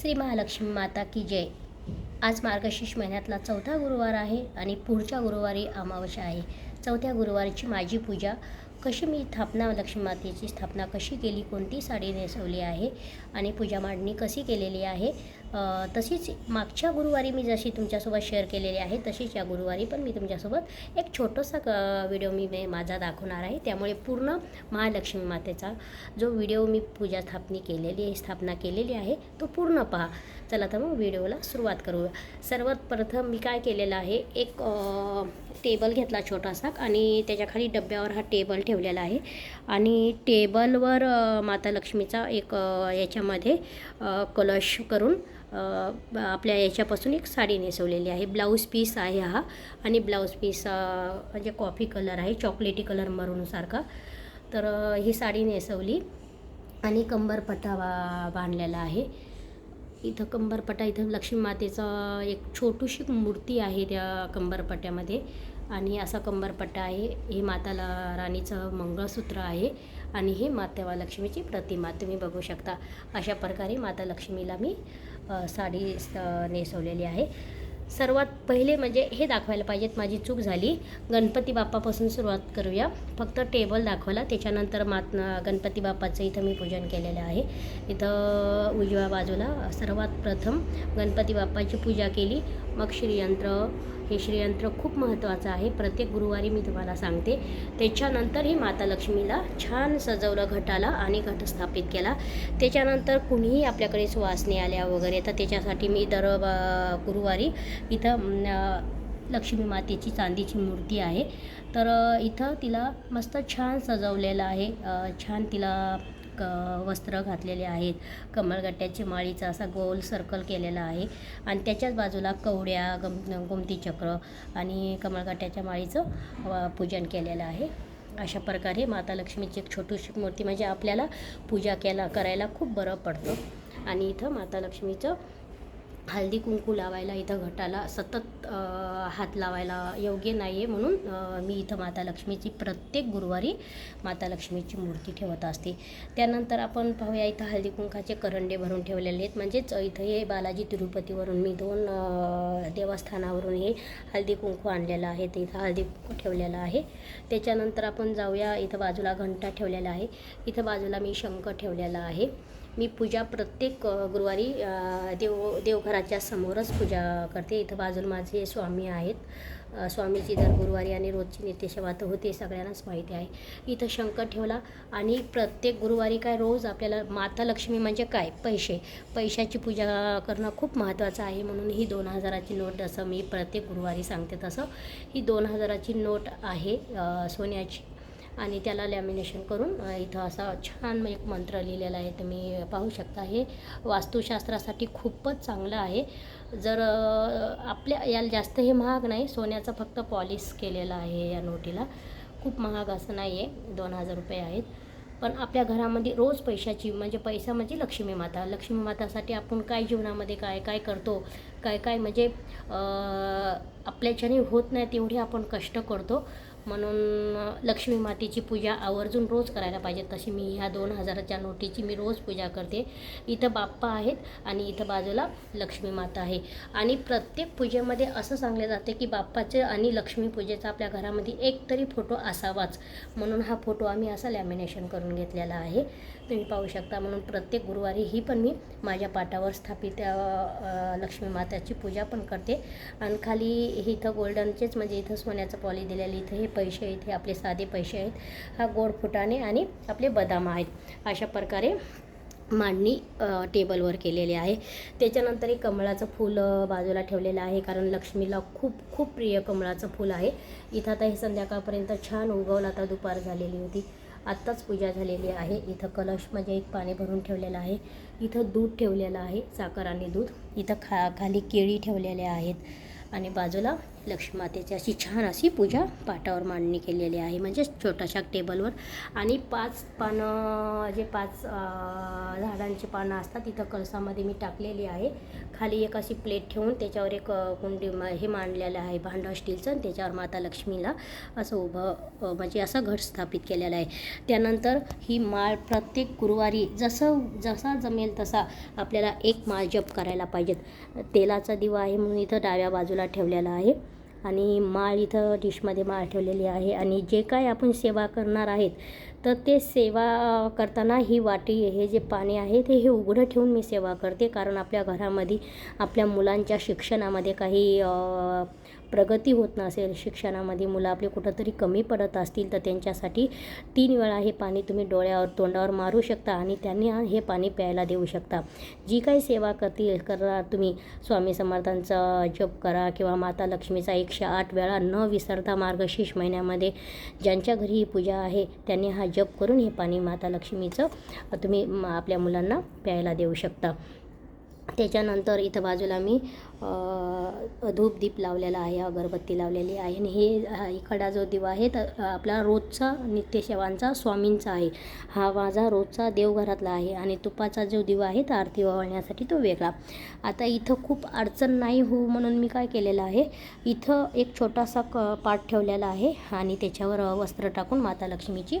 श्री महालक्ष्मी माता की जय. आज मार्गशीर्ष महिन्यातला चौथा गुरुवार आहे आणि पुढच्या गुरुवारी अमावस्या आहे. चौथ्या गुरुवारची माझी पूजा. कशी मी स्थापना लक्ष्मी मातेची स्थापना कशी केली कोणती साडी नेसवली आहे आणि पूजा मांडणी कशी केलेली आहे तशीच मागच्या गुरुवारी मी जशी तुमच्यासोबत शेअर केलेली आहे तशीच या गुरुवारी पण मी तुमच्यासोबत एक छोटासा क व्हिडिओ मी माझा दाखवणार आहे. त्यामुळे पूर्ण महालक्ष्मी मातेचा जो व्हिडिओ मी पूजा स्थापनी केलेली आहे स्थापना केलेली आहे तो पूर्ण पहा. चला तर मग व्हिडिओला सुरुवात करूया. सर्वात प्रथम मी काय केलेलं आहे एक टेबल घेतला छोटासा आणि त्याच्याखाली डब्यावर हा टेबल ठेवलेला आहे. आणि टेबलवर माता लक्ष्मीचा एक याच्यामध्ये कलश करून आपल्या याच्यापासून एक साडी नेसवलेली आहे. ब्लाऊज पीस आहे हा आणि ब्लाऊज पीस म्हणजे कॉफी कलर आहे चॉकलेटी कलर मरूनसारखा तर ही साडी नेसवली आणि कंबरपट्टा बा बांधलेला आहे. इथं कंबरपट्टा इथं लक्ष्मी मातेचा एक छोटीशी मूर्ती आहे त्या कंबरपट्ट्यामध्ये आणि असा कंबरपट्टा आहे. हे माताला राणीचं मंगळसूत्र आहे. आणि ही मातेवा लक्ष्मीची प्रतिमा तुम्ही बघू शकता. अशा प्रकारे माता लक्ष्मीला मी साडी नेसवलेली आहे. सर्वात पहिले म्हणजे हे दाखवायला पाहिजेत. माझी चूक झाली. गणपती बाप्पापासून सुरुवात करूया. फक्त टेबल दाखवला. त्याच्यानंतर मात गणपती बाप्पाचं इथं मी पूजन केलेलं आहे. इथं उजव्या बाजूला सर्वात प्रथम गणपती बाप्पाची पूजा केली. मग श्रीयंत्र हे श्रीयंत्र खूप महत्त्वाचं आहे. प्रत्येक गुरुवारी मी तुम्हाला सांगते. त्याच्यानंतर ही माता लक्ष्मीला छान सजवलं घटाला आणि घट स्थापित केला. त्याच्यानंतर कुणीही आपल्याकडे सुवासनी आल्या वगैरे तर त्याच्यासाठी मी दर ब- गुरुवारी इथं लक्ष्मी मातेची चांदीची मूर्ती आहे. तर इथं तिला मस्त छान सजवलेलं आहे. छान तिला क वस्त्र घातलेले आहेत. कमळगट्ट्याची माळीचा असा गोल सर्कल केलेला आहे. आणि त्याच्याच बाजूला कवड्या गम गोमती चक्र आणि कमळगट्ट्याच्या माळीचं पूजन केलेलं आहे. अशा प्रकारे माता लक्ष्मीची एक छोटीशी मूर्ती म्हणजे आपल्याला पूजा केला करायला खूप बरं पडतं. आणि इथं माता लक्ष्मीचं हळदी कुंकू लावायला इथं घटाला सतत हात लावायला योग्य नाही आहे म्हणून मी इथं माता लक्ष्मीची प्रत्येक गुरुवारी माता लक्ष्मीची मूर्ती ठेवत असते. त्यानंतर आपण पाहूया इथं हळदी कुंकाचे करंडे भरून ठेवलेले आहेत. म्हणजेच इथं हे बालाजी तिरुपतीवरून मी दोन देवस्थानावरून हे हळदी कुंकू आणलेलं आहे. ते इथं हळदी कुंकू ठेवलेलं आहे. त्याच्यानंतर आपण जाऊया इथं बाजूला घंटा ठेवलेला आहे. इथं बाजूला मी शंख ठेवलेला आहे. मी पूजा प्रत्येक गुरुवारी देव देवघराच्या समोरच पूजा करते. इथं बाजूला माझे स्वामी आहेत. स्वामीची दर गुरुवारी आणि रोजची नित्यसेवा तर होते सगळ्यांनाच माहिती आहे. इथं शंकर ठेवला आणि प्रत्येक गुरुवारी काय रोज आपल्याला माता लक्ष्मी म्हणजे काय? पैसे. पैशाची पूजा करणं खूप महत्त्वाचं आहे म्हणून ही दोन हजाराची नोट जसं मी प्रत्येक गुरुवारी सांगते तसं. ही दोन हजाराची नोट आहे सोन्याची. आणि त्याला लॅमिनेशन करून इथं असा छान एक मंत्र लिहिलेला आहे तुम्ही पाहू शकता. हे वास्तुशास्त्रासाठी खूपच चांगलं आहे. जर आपल्या याला जास्त हे महाग नाही सोन्याचं फक्त पॉलिश केलेलं आहे या नोटीला. खूप महाग असं नाही आहे दोन हजार रुपये आहेत. पण आपल्या घरामध्ये रोज पैशाची म्हणजे पैसा म्हणजे लक्ष्मी माता. लक्ष्मी मातासाठी आपण काय जीवनामध्ये काय काय करतो? काय काय म्हणजे आपल्याच्याने होत नाही तेवढे आपण कष्ट करतो. म्हणून लक्ष्मी मातेची पूजा आवर्जून रोज करायला पाहिजे. तशी मी ह्या दोन हजाराच्या नोटीची मी रोज पूजा करते. इथं बाप्पा आहेत आणि इथं बाजूला लक्ष्मी माता आहे. आणि प्रत्येक पूजेमध्ये असं सांगले जाते की बाप्पाचे आणि लक्ष्मी पूजेचा आपल्या घरामध्ये एक तरी फोटो असावाच. म्हणून हा फोटो आम्ही असा लॅमिनेशन करून घेतलेला आहे. तुम्ही पाहू शकता. म्हणून प्रत्येक गुरुवारी ही पण मी माझ्या पाटावर स्थापित लक्ष्मी माताची पूजा पण करते. आणि खाली इथं गोल्डनचेच म्हणजे इथं सोन्याचं पॉली दिलेलं इथं हे पैसे इथे आपले साधे पैसे आहेत. हा गोड फुटाणे आणि आपले बदाम आहेत. अशा प्रकारे मांडणी टेबलवर केलेली आहे. त्याच्यानंतर एक कमळाचं फूल बाजूला ठेवलेलं आहे कारण लक्ष्मीला खूप खूप प्रिय कमळाचं फूल आहे. इथं आता हे संध्याकाळपर्यंत छान उगवलं आता दुपार झालेली होती. आत्ताच पूजा झालेली आहे. इथं कलश म्हणजे एक पाणी भरून ठेवलेलं आहे. इथं दूध ठेवलेलं आहे साखर आणि दूध. इथं खा खाली केळी ठेवलेल्या आहेत. आणि बाजूला लक्ष्मीमातेची अशी छान अशी पूजा पाटावर मांडणी केलेली आहे. म्हणजे छोट्याशा टेबलवर. आणि पाच पानं जे पाच झाडांची पानं असतात तिथं कळसामध्ये मी टाकलेली आहे. खाली एक अशी प्लेट ठेवून त्याच्यावर एक कुंडी हे मांडलेलं आहे भांडं स्टीलचं आणि त्याच्यावर माता लक्ष्मीला असं उभं म्हणजे असं घट स्थापित केलेलं आहे. त्यानंतर ही माळ प्रत्येक गुरुवारी जसं जसा जमेल तसा आपल्याला एक माळ जप करायला पाहिजेत. तेलाचा दिवा आहे म्हणून इथं डाव्या बाजूला ठेवलेला आहे. आणि माळ इथं डिशमध्ये माळ ठेवलेली आहे. आणि जे काय आपण सेवा करणार आहेत तर ते सेवा करताना ही वाटी हे जे पाणी आहे ते हे उघडं ठेवून मी सेवा करते. कारण आपल्या घरामध्ये आपल्या मुलांच्या शिक्षणामध्ये काही प्रगती होत नसेल शिक्षणामध्ये मुलं आपले कुठंतरी कमी पडत असतील तर त्यांच्यासाठी तीन वेळा हे पाणी तुम्ही डोळ्यावर तोंडावर मारू शकता आणि त्यांनी हे पाणी प्यायला देऊ शकता. जी काही सेवा करतील करा तुम्ही स्वामी समर्थांचा जप करा किंवा माता लक्ष्मीचा एकशे आठ वेळा न विसरता मार्गशीर्ष महिन्यामध्ये ज्यांच्या घरी ही पूजा आहे त्यांनी हा जप करून हे पाणी माता लक्ष्मीचं तुम्ही म- आपल्या मुलांना प्यायला देऊ शकता. त्याच्यानंतर इथं बाजूला मी धूप दीप लावलेला आहे अगरबत्ती लावलेली आहे आणि हे हा इकडा जो दिवा आहे तर आपला रोजचा नित्यसेवांचा स्वामींचा आहे. हा माझा रोजचा देवघरातला आहे आणि तुपाचा जो दिवा आहे तर आरती ओवाळण्यासाठी तो वेगळा. आता इथं खूप अडचण नाही हो म्हणून मी काय केलेलं आहे इथं एक छोटासा क पाठ ठेवलेला आहे आणि त्याच्यावर वस्त्र टाकून माता लक्ष्मीची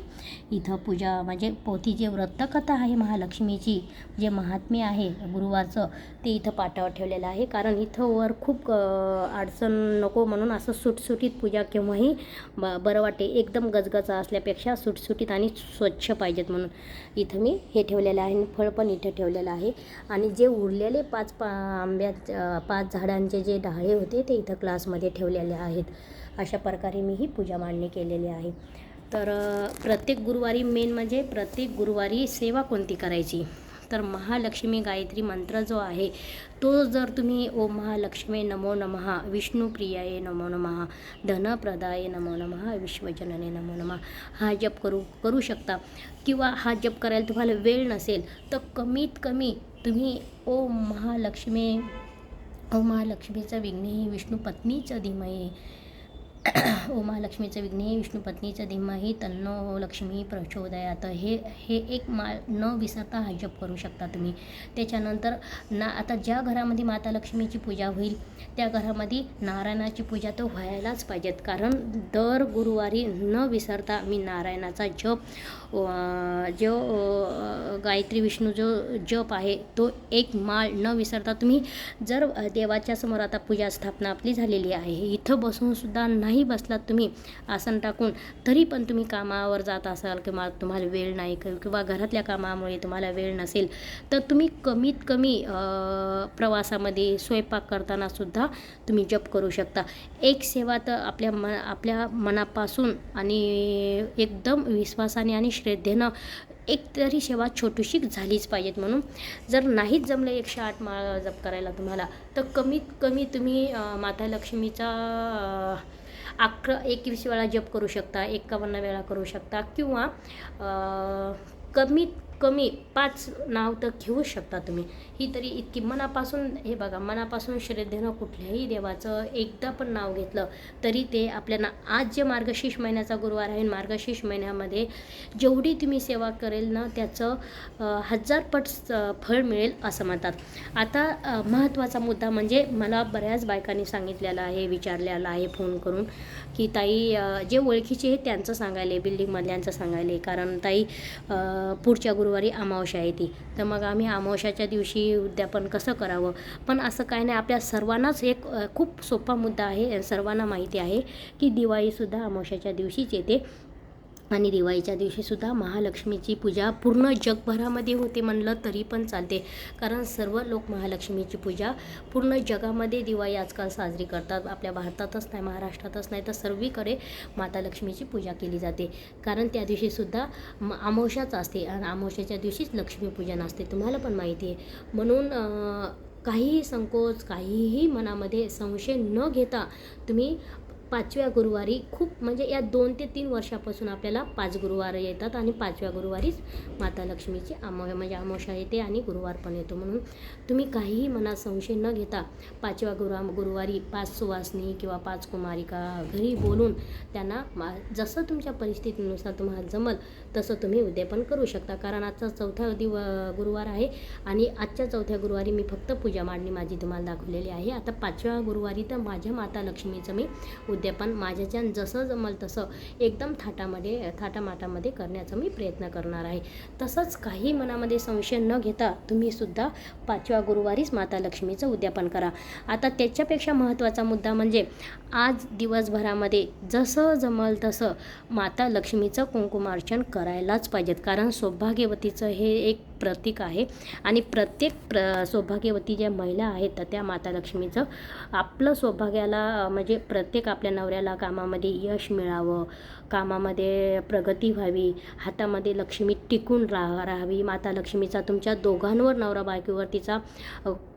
इथं पूजा म्हणजे पोथी जे व्रतकथा आहे महालक्ष्मीची जे महात्म्य आहे गुरुवारचं ते इथं पाटावर ठेवलेलं आहे. कारण इथं वर खूप अडचण नको म्हणून असं सुटसुटीत पूजा केव्हाही ब बरं वाटते. एकदम गजगजा असल्यापेक्षा सुटसुटीत आणि स्वच्छ पाहिजेत म्हणून. इथं मी हे ठेवलेलं आहे आणि फळ पण इथं ठेवलेलं आहे. आणि जे उरलेले पाच पा आंब्या पाच झाडांचे जे डहाळे होते ते इथं क्लासमध्ये ठेवलेले आहेत. अशा प्रकारे मी ही पूजा मांडणी केलेली आहे. तर प्रत्येक गुरुवारी मेन म्हणजे प्रत्येक गुरुवारी सेवा कोणती करायची? तर महालक्ष्मी गायत्री मंत्र जो आहे तो जर तुम्ही ओम महालक्ष्मी नमो नमहा विष्णुप्रियाय नमो नमः धनप्रदाय नमो नमः विश्वजनने नमो नमः हा जप करू करू शकता. किंवा हा जप करायला तुम्हाला वेळ नसेल तर कमीत कमी तुम्ही ओम महालक्ष्मी ओम महालक्ष्मीचं विघ्नेही विष्णू पत्नीचं धीमये महालक्ष्मीचं विघ्ने विष्णू पत्नीचं धीमही तन्नो लक्ष्मी प्रचोदयात हे हे एक माळ न विसरता हा जप करू शकता तुम्ही. त्याच्यानंतर ना आता ज्या घरामध्ये माता लक्ष्मीची पूजा होईल त्या घरामध्ये नारायणाची पूजा तर व्हायलाच पाहिजेत. कारण दर गुरुवारी न विसरता मी नारायणाचा जप जो गायत्री विष्णू जो जप आहे तो एक माळ न विसरता तुम्ही जर देवाच्या समोर आता पूजा स्थापना आपली झालेली आहे इथं बसूनसुद्धा नाही नाही बसलात तुम्ही आसन टाकून तरी पण तुम्ही कामावर जात असाल किंवा तुम्हाला वेळ नाही किंवा घरातल्या कामामुळे तुम्हाला वेळ नसेल तर तुम्ही कमीत कमी प्रवासामध्ये स्वयंपाक करताना सुद्धा तुम्ही जप करू शकता. एक सेवा तर आपल्या म आपल्या मनापासून आणि एकदम विश्वासाने आणि श्रद्धेनं एक तरी सेवा छोटीशी झालीच पाहिजेत म्हणून. जर नाहीच जमलं एकशे आठ माळ जप करायला तुम्हाला तर कमीत कमी तुम्ही माता लक्ष्मीचा अकरा एकवीस वेळा जप करू शकता एकावन्न वेळा करू शकता किंवा कमीत कमी पाच नाव तर घेऊ शकता तुम्ही. ही तरी इतकी मनापासून हे बघा मनापासून श्रद्धेनं कुठल्याही देवाचं एकदा पण नाव घेतलं तरी ते आपल्याला आज जे मार्गशीर्ष महिन्याचा गुरुवार आहे मार्गशीर्ष महिन्यामध्ये जेवढी तुम्ही सेवा करेल ना त्याचं हजारपट हजार पट स- फळ मिळेल असं म्हणतात. आता महत्त्वाचा मुद्दा म्हणजे मला बऱ्याच बायकांनी सांगितलेलं आहे विचारलेलं आहे फोन करून की ताई जे ओळखीचे आहेत त्यांचं सांगायले बिल्डिंगमधल्यांचं सांगायले कारण ताई पुढच्या गुरु गुरुवारी अमावस्या येते तर मग आम्ही अमावस्याच्या दिवशी उद्यापन कसं करावं? पण असं काही नाही आपल्या सर्वांनाच एक खूप सोपा मुद्दा आहे सर्वांना माहिती आहे की दिवाळीसुद्धा अमावस्याच्या दिवशीच येते. आणि दिवाळीच्या दिवशीसुद्धा महालक्ष्मीची पूजा पूर्ण जगभरामध्ये होते म्हणलं तरी पण चालते. कारण सर्व लोक महालक्ष्मीची पूजा पूर्ण जगामध्ये दिवाळी आजकाल साजरी करतात. आपल्या भारतातच नाही महाराष्ट्रातच नाही तर सर्वीकडे माता लक्ष्मीची पूजा केली जाते. कारण त्या दिवशीसुद्धा म अमावस्याच असते आणि अमावस्याच्या दिवशीच लक्ष्मीपूजन असते. तुम्हाला पण माहिती आहे. म्हणून काहीही संकोच काहीही मनामध्ये संशय न घेता तुम्ही पाचव्या गुरुवारी खूप म्हणजे या दोन ते तीन वर्षापासून आपल्याला पाच गुरुवार येतात आणि पाचव्या गुरुवारीच माता लक्ष्मीची अमो म्हणजे आमोशा येते आणि गुरुवार पण येतो. म्हणून तुम्ही काहीही मनात संशय न घेता पाचव्या गुरुवा गुरुवारी पाच सुवासनी किंवा पाच कुमारिका घरी बोलून त्यांना मा जसं तुमच्या परिस्थितीनुसार तुम्हाला जमल तसं तुम्ही उद्यापन करू शकता. कारण आजचा चौथा दिव गुरुवार आहे आणि आजच्या चौथ्या गुरुवारी मी फक्त पूजा मांडणी माझी तुम्हाला दाखवलेली आहे. आता पाचव्या गुरुवारी तर माझ्या माता लक्ष्मीचं मी उद्यापन माझ्याच्यान जसं जमल तसं एकदम थाटामध्ये थाटामाटामध्ये करण्याचा मी प्रयत्न करणार आहे. तसंच काही मनामध्ये संशय न घेता तुम्ही सुद्धा पाचव्या गुरुवारीच माता लक्ष्मीचं उद्यापन करा. आता त्याच्यापेक्षा महत्त्वाचा मुद्दा म्हणजे आज दिवसभरामध्ये जसं जमल तसं माता लक्ष्मीचं कुंकुमार्चन करायलाच पाहिजेत. कारण सौभाग्यवतीचं हे एक प्रतीक आहे. आणि प्रत्येक प्र सौभाग्यवती ज्या महिला आहेत तर त्या माता लक्ष्मीचं आपलं सौभाग्याला म्हणजे प्रत्येक आपल्या नवऱ्याला कामामध्ये यश मिळावं कामामध्ये प्रगती व्हावी हातामध्ये लक्ष्मी टिकून राहा राहावी. माता लक्ष्मीचा तुमच्या दोघांवर नवरा बायकोवर तिचा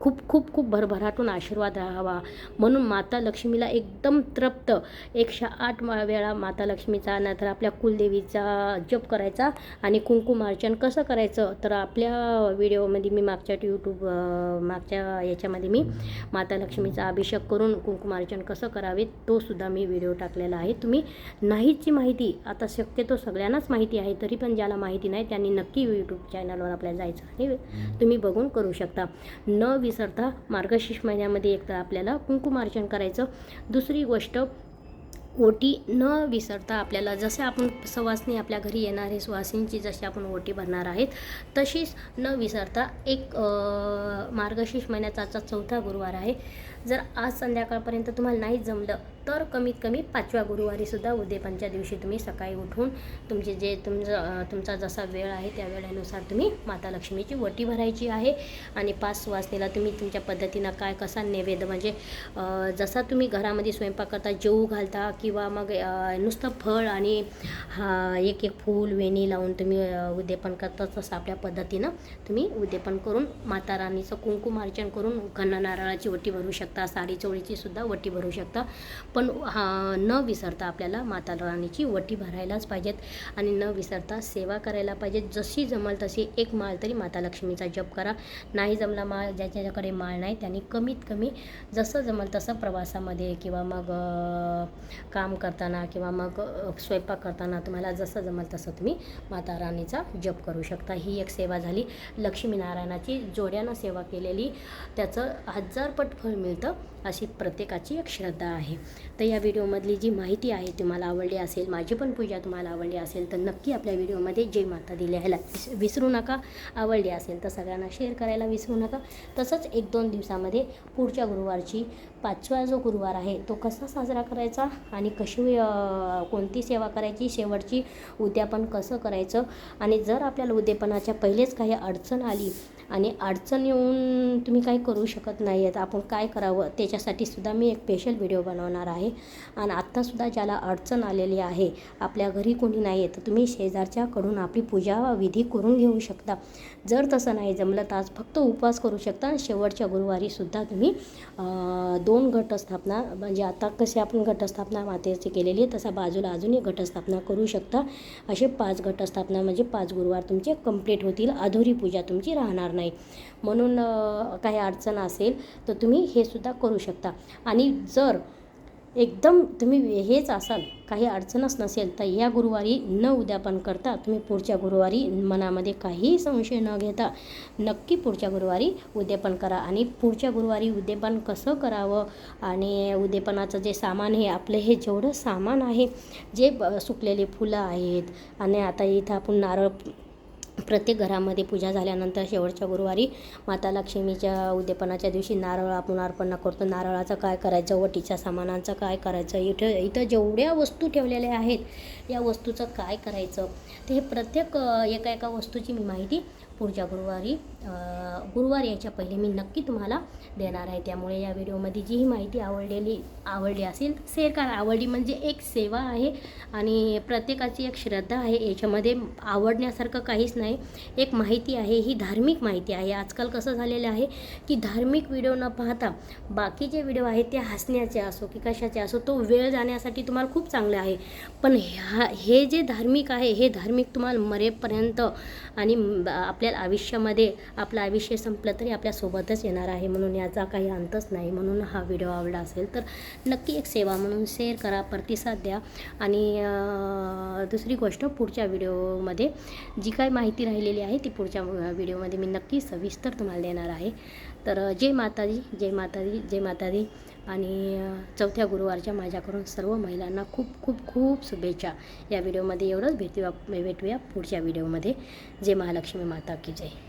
खूप खूप खूप भरभराटून आशीर्वाद राहावा. म्हणून माता लक्ष्मीला एकदम तृप्त. एकशे आठ वेळा माता लक्ष्मीचा नंतर आपल्या कुलदेवीचा जप करायचा आणि कुंकुमार्चन कसं करायचं तर आप आपल्या व्हिडिओमध्ये मी मागच्या यूट्यूब मागच्या याच्यामध्ये मी माता लक्ष्मीचा अभिषेक करून कुंकुमार्चन कसं करावे तो सुद्धा मी व्हिडिओ टाकलेला आहे. तुम्ही नाहीची माहिती आता शक्यतो सगळ्यांनाच माहिती आहे तरी पण ज्याला माहिती नाही त्यांनी नक्की यूट्यूब चॅनलवर आपल्याला जायचं आणि तुम्ही बघून करू शकता. न विसरता मार्गशीर्ष महिन्यामध्ये एक तर आपल्याला कुंकुमार्चन करायचं. दुसरी गोष्ट ओटी न विसरता आपल्याला जसे आपण सवासनी आपल्या घरी येणारे सुवासिनीची जशी आपण ओटी भरणार आहेत तशीच न विसरता एक मार्गशीर्ष महिन्याचा आजचा चौथा गुरुवार आहे. जर आज संध्याकाळपर्यंत तुम्हाला नाही जमलं तर कमीत कमी पाचव्या गुरुवारीसुद्धा उद्यापनच्या दिवशी तुम्ही सकाळी उठून तुमचे जे तुमचं तुमचा जसा वेळ आहे त्या वेळेनुसार तुम्ही माता लक्ष्मीची वटी भरायची आहे. आणि पाच सुवासनीला तुम्ही तुमच्या पद्धतीनं काय कसा नैवेद्य म्हणजे जसा तुम्ही घरामध्ये स्वयंपाक करता जेऊ घालता किंवा मग नुसतं फळ आणि हा एक एक फूल वेणी लावून तुम्ही उद्यापन करता तसं आपल्या पद्धतीनं तुम्ही उद्यापन करून माता राणीचं कुंकुमार्चन करून घन नारळाची वटी भरू शकता साडी चोळीची सुद्धा वटी भरू शकता. पण हा न विसरता आपल्याला माता राणीची वटी भरायलाच पाहिजेत आणि न विसरता सेवा करायला पाहिजे जशी जमल तशी एक माळ तरी माता लक्ष्मीचा जप करा. नाही जमला माळ ज्याच्याकडे माळ नाही त्यांनी कमीत कमी जसं जमल तसं प्रवासामध्ये किंवा मग काम करताना किंवा मग स्वयंपाक करताना तुम्हाला जसं जमल तसं तुम्ही माता राणीचा जप करू शकता. ही एक सेवा झाली. लक्ष्मीनारायणाची जोड्यानं सेवा केलेली. त्याचं हजारपट फळ मिळतं अशी प्रत्येकाची एक श्रद्धा आहे. तर या व्हिडिओमधली जी माहिती आहे तुम्हाला आवडली असेल माझी पण पूजा तुम्हाला आवडली असेल तर नक्की आपल्या व्हिडिओमध्ये जय माता दिल्याला विसरू नका. आवडली असेल तर सगळ्यांना शेअर करायला विसरू नका. तसंच एक दोन दिवसामध्ये पुढच्या गुरुवारची पाचवा जो गुरुवार आहे तो कसा साजरा करायचा आणि कशी कोणती सेवा करायची शेवटची उद्यापन कसं करायचं? आणि जर आपल्याला उद्यापनाच्या पहिलेच काही अडचण आली आणि अडचण येऊन तुम्ही काही करू शकत नाही आहेत आपण काय करावं? त्याच्यासाठी सुद्धा मी एक स्पेशल व्हिडिओ बनवणार आहे. आणि आत्तासुद्धा ज्याला अडचण आलेली आहे आपल्या घरी कोणी नाही आहे तर तुम्ही शेजारच्याकडून आपली पूजा विधी करून घेऊ शकता. जर तसं नाही जमलं तर आज फक्त उपवास करू शकता आणि शेवटच्या गुरुवारीसुद्धा तुम्ही दोन दोन घटस्थापना म्हणजे आता कशी आपण घटस्थापना मातेची केलेली आहे तसा बाजूला अजूनही घटस्थापना करू शकता. असे पाच घटस्थापना म्हणजे पाच गुरुवार तुमचे कंप्लीट होतील अधुरी पूजा तुमची राहणार नाही. म्हणून काही अडचण असेल तर तुम्ही हे सुद्धा करू शकता. आणि जर एकदम तुम्ही हेच असाल काही अडचणच नसेल तर या गुरुवारी न उद्यापन करता तुम्ही पुढच्या गुरुवारी मनामध्ये काहीही संशय न घेता नक्की पुढच्या गुरुवारी उद्यापन करा. आणि पुढच्या गुरुवारी उद्यापन कसं करावं आणि उद्यापनाचं जे सामान हे आपलं हे जेवढं सामान आहे जे ब- फुलं आहेत आणि आता इथं आपण नारळ प्रत्येक घरामध्ये पूजा झाल्यानंतर शेवटच्या गुरुवारी माता लक्ष्मीच्या उद्यापनाच्या दिवशी नारळ आपण अर्पण करतो. नारळाचं काय करायचं? वटीच्या सामानांचं काय करायचं? इथं इथं जेवढ्या वस्तू ठेवलेल्या आहेत या वस्तूचं काय करायचं? ते हे प्रत्येक एका एका वस्तूची मी माहिती पुढच्या गुरुवारी गुरुवार याच्या पहिले मी नक्की तुम्हाला देणार आहे. त्यामुळे या व्हिडिओमध्ये जी ही माहिती आवडलेली आवडली असेल शेअर करा. आवडली म्हणजे एक सेवा आहे आणि प्रत्येकाची एक श्रद्धा आहे. याच्यामध्ये आवडण्यासारखं काहीच नाही. एक माहिती आहे ही धार्मिक माहिती आहे. आजकाल कसं झालेलं आहे की धार्मिक व्हिडिओ न पाहता बाकीचे व्हिडिओ आहेत ते हसण्याचे असो की कशाचे असो तो वेळ जाण्यासाठी तुम्हाला खूप चांगलं आहे. पण ह्या हे जे धार्मिक आहे हे धार्मिक तुम्हाला मरेपर्यंत आणि आपल्या आयुष्यामध्ये आपलं आयुष्य संपलं तरी आपल्यासोबतच येणार आहे म्हणून याचा काही अंतच नाही म्हणून हा व्हिडिओ आवडला असेल तर नक्की एक सेवा म्हणून शेअर करा प्रतिसाद द्या. आणि दुसरी गोष्ट पुढच्या व्हिडिओमध्ये जी काही माहिती राहिलेली आहे ती पुढच्या व्हिडिओमध्ये मी नक्की सविस्तर तुम्हाला देणार आहे. तर जय माताजी जय माताजी जय माताजी. आणि चौथ्या गुरुवारच्या माझ्याकडून सर्व महिलांना खूप खूप खूप शुभेच्छा. या व्हिडिओमध्ये एवढंच. भेटूया भेटूया पुढच्या व्हिडिओमध्ये. जय महालक्ष्मी माता की जय.